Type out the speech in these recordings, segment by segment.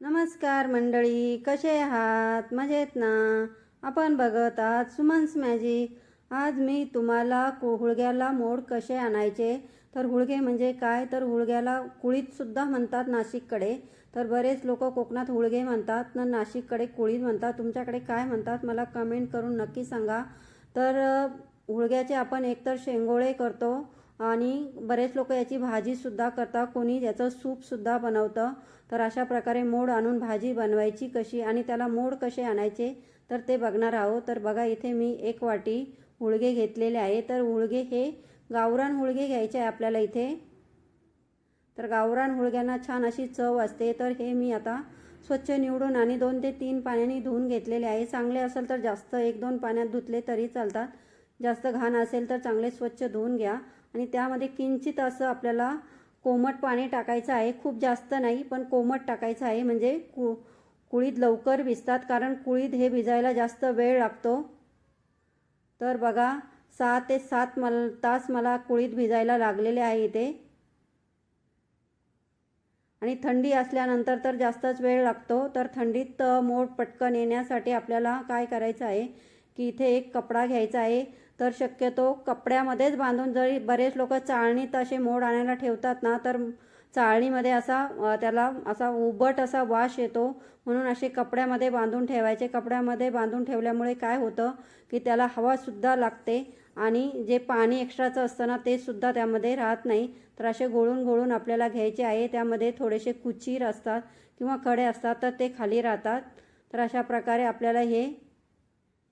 नमस्कार मंडळी कसे आहात? मजेत ना? आपण बघत आहात सुमन्स मॅजिक. आज मी तुम्हाला कु हुळग्याला मोड कसे आणायचे? तर हुळगे म्हणजे काय? तर हुळग्याला कुळीतसुद्धा म्हणतात नाशिककडे. तर बरेच लोक कोकणात हुळगे म्हणतात ना नाशिककडे कुळीत म्हणतात. तुमच्याकडे काय म्हणतात मला कमेंट करून नक्की सांगा. तर हुळग्याचे आपण एकतर शेंगोळे करतो आणि बरेच लोक याची भाजीसुद्धा करतात. कोणी याचं सूपसुद्धा बनवतं. तर अशा प्रकारे मोड आणून भाजी बनवायची कशी आणि त्याला मोड कसे आणायचे तर ते बघणार आहोत. तर बघा इथे मी एक वाटी हुळगे घेतलेले आहे. तर हुळगे हे गावरान हुळगे घ्यायचे आहे आपल्याला इथे. तर गावरान हुळग्यांना छान अशी चव असते. तर हे मी आता स्वच्छ निवडून आणि दोन ते तीन पाण्याने धुवून घेतलेले आहे. चांगले असेल तर जास्त एक दोन पाण्यात धुतले तरी चालतात. जास्त घाण असेल तर चांगले स्वच्छ धुवून घ्या. आणि त्यामध्ये किंचित असं आपल्याला कोमट पाणी टाकायचं आहे. खूप जास्त नाही पण कोमट टाकायचं आहे. म्हणजे कु कुळीत लवकर भिजतात कारण कुळीत हे भिजायला जास्त वेळ लागतो. तर बघा सहा ते सात मल तास मला कुळीत भिजायला लागलेले आहे इथे. आणि थंडी असल्यानंतर तर जास्तच वेळ लागतो. तर थंडीत मोड पटकन येण्यासाठी आपल्याला काय करायचं आहे की इथे एक कपडा घ्यायचा आहे. तर शक्यतो कपड्यामध्येच बांधून जरी बरेच लोक चाळणीत असे मोड आणायला ठेवतात ना तर चाळणीमध्ये असा त्याला असा उबट असा वाश येतो. म्हणून असे कपड्यामध्ये बांधून ठेवायचे. कपड्यामध्ये बांधून ठेवल्यामुळे काय होतं की त्याला हवासुद्धा लागते आणि जे पाणी एक्स्ट्राचं असतं ना ते सुद्धा त्यामध्ये राहत नाही. तर असे गोळून गोळून आपल्याला घ्यायचे आहे. त्यामध्ये थोडेसे कुचीर असतात किंवा खडे असतात तर ते खाली राहतात. तर अशा प्रकारे आपल्याला हे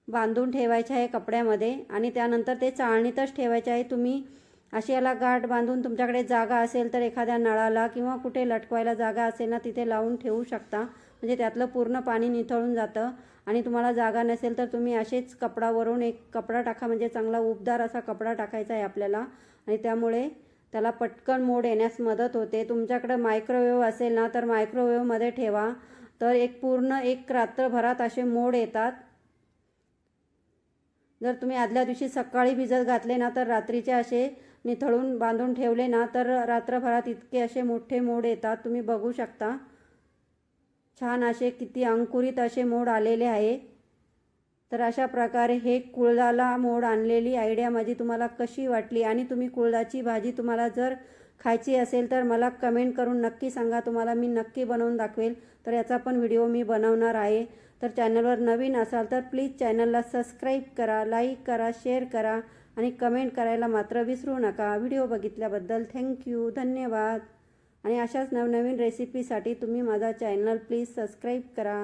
बांधून ठेवायचे आहे कपड्यामध्ये आणि त्यानंतर ते चाळणीतच ठेवायचे आहे. तुम्ही अशी याला गाठ बांधून तुमच्याकडे जागा असेल तर एखाद्या नळाला किंवा कुठे लटकवायला जागा असेल ना तिथे लावून ठेवू शकता. म्हणजे त्यातलं पूर्ण पाणी निथळून जातं आणि तुम्हाला जागा नसेल तर तुम्ही असेच कपडावरून एक कपडा टाका. म्हणजे चांगला उबदार असा कपडा टाकायचा आहे आपल्याला आणि त्यामुळे त्याला पटकन मोड येण्यास मदत होते. तुमच्याकडं मायक्रोवेव्ह असेल ना तर मायक्रोवेव्हमध्ये ठेवा. तर एक पूर्ण एक रात्रभरात असे मोड येतात. जर तुम्ही आदल्या दिवशी सकाळी भिजत घातले ना तर रात्रीचे असे निथळून बांधून ठेवले ना तर रात्रभरात इतके असे मोठे मोड येतात. तुम्ही बघू शकता. छान असे किती अंकुरित असे मोड आलेले आहे. तर अशा प्रकारे हे कुळदाला मोड आणलेली आयडिया माझी तुम्हाला कशी वाटली आणि तुम्ही कुळदाची भाजी तुम्हाला जर खायची असेल तर मला कमेंट करून नक्की सांगा. तुम्हाला मी नक्की बनवून दाखवेल. तर याचा पण व्हिडिओ मी बनवणार आहे. तर चॅनलवर नवीन असाल तर प्लीज चॅनलला सबस्क्राईब करा लाईक करा शेअर करा आणि कमेंट करायला मात्र विसरू नका. व्हिडिओ बघितल्याबद्दल थँक्यू धन्यवाद. आणि अशाच नवनवीन रेसिपीसाठी तुम्ही माझा चॅनल प्लीज सबस्क्राईब करा.